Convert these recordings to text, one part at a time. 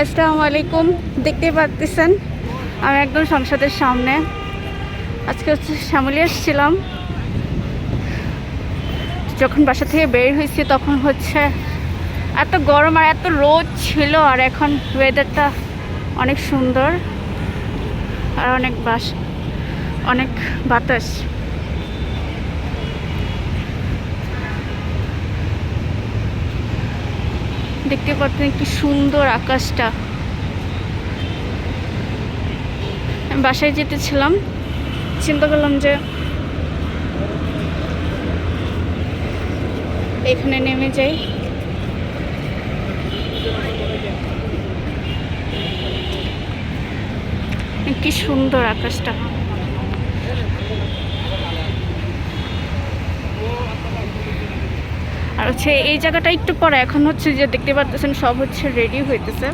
আসসালামু আলাইকুম। দেখতে পাচ্ছেন আমি একদম সংসদের সামনে। আজকে হচ্ছে শ্যামলি এসেছিলাম যখন বাসা থেকে বের হয়েছি তখন হচ্ছে এত গরম আর এত রোদ ছিল আর এখন ওয়েদারটা অনেক সুন্দর আর অনেক বাস অনেক বাতাস। দেখতে পাচ্ছেন কি সুন্দর আকাশটা। বাসায় যেতেছিলাম, চিন্তা করলাম যে এখানে নেমে যাই। কি সুন্দর আকাশটা। আর হচ্ছে এই জায়গাটা একটু পরে, এখন হচ্ছে যে দেখতে পাচ্ছেন সব হচ্ছে রেডি হইতেছে।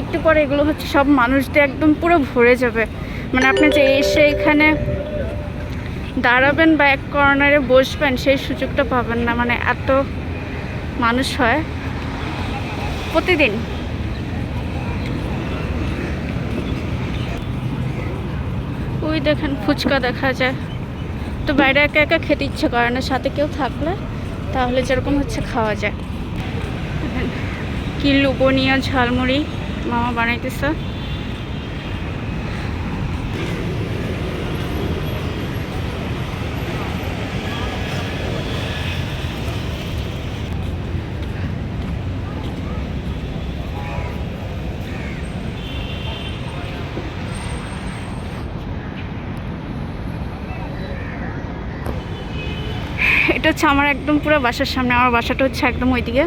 একটু পরে এগুলো হচ্ছে সব মানুষদের একদম পুরো ভরে যাবে। মানে আপনি যে এসে এখানে দাঁড়াবেন বা এক কর্নারে বসবেন, সেই সুযোগটা পাবেন না। মানে এত মানুষ হয়। প্রতিদিন। ওই দেখেন ফুচকা দেখা যায়। তো বাইরে একা একা খেতে ইচ্ছে করে না, সাথে কেউ থাকলে? তাহলে যেরকম হচ্ছে খাওয়া যায়। কি লুবনীয় ঝালমুড়ি মামা বানাইতেছে। এটা হচ্ছে আমার একদম পুরো বাসার সামনে, আমার বাসাটা হচ্ছে একদম ওইদিকে।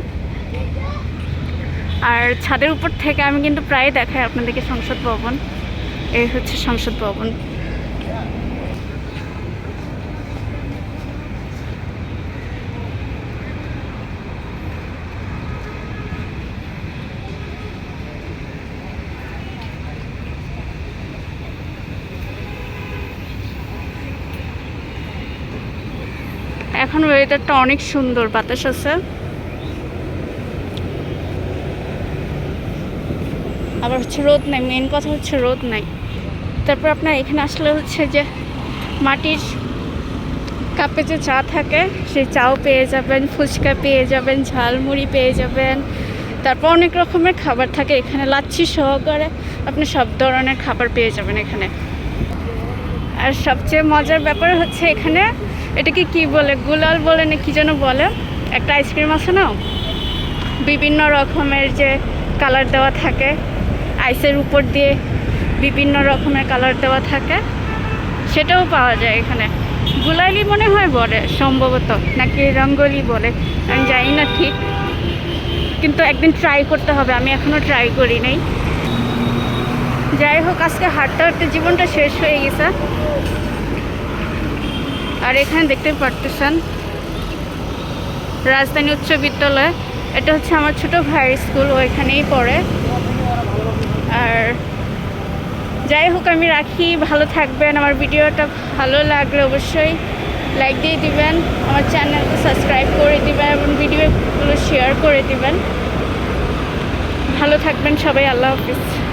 আর ছাদের উপর থেকে আমি কিন্তু প্রায় দেখাই আপনাদেরকে সংসদ ভবন। এই হচ্ছে সংসদ ভবন। এখন ওয়েদারটা অনেক সুন্দর, বাতাস আছে। আবার হচ্ছে রোদ নাই মেন কথা হচ্ছে রোদ নাই। তারপর আপনার এখানে আসলে হচ্ছে যে মাটির কাপে যে চা থাকে, সেই চাও পেয়ে যাবেন, ফুচকা পেয়ে যাবেন, ঝালমুড়ি পেয়ে যাবেন। তারপর অনেক রকমের খাবার থাকে এখানে, লাচ্ছি সহকারে আপনি সব ধরনের খাবার পেয়ে যাবেন এখানে। আর সবচেয়ে মজার ব্যাপার হচ্ছে এখানে এটাকে কি বলে, গুলাল বলে না কি যেন বলে? একটা আইসক্রিম আছে না? বিভিন্ন রকমের যে কালার দেওয়া থাকে, আইসের উপর দিয়ে বিভিন্ন রকমের কালার দেওয়া থাকে, সেটাও পাওয়া যায় এখানে। গুলালি মনে হয় বলে, সম্ভবত, নাকি রঙ্গলি বলে, আমি জানি না ঠিক। কিন্তু একদিন ট্রাই করতে হবে, আমি এখনও ট্রাই করি নাই। যাই হোক, আজকে হাঁটতে হাঁটতে জীবনটা শেষ হয়ে গেছে। আর এখানে দেখতে পারতেছেন রাজধানী উচ্চ বিদ্যালয়। এটা হচ্ছে আমার ছোট ভাইয়ের স্কুল, ও এখানেই পড়ে। আর যাই হোক, আমি রাখি। ভালো থাকবেন। আমার ভিডিওটা ভালো লাগলে অবশ্যই লাইক দিয়ে দিবেন। আমার চ্যানেলকে সাবস্ক্রাইব করে দিবেন এবং ভিডিওগুলো শেয়ার করে দিবেন। ভালো থাকবেন সবাই। আল্লাহ হাফিজ।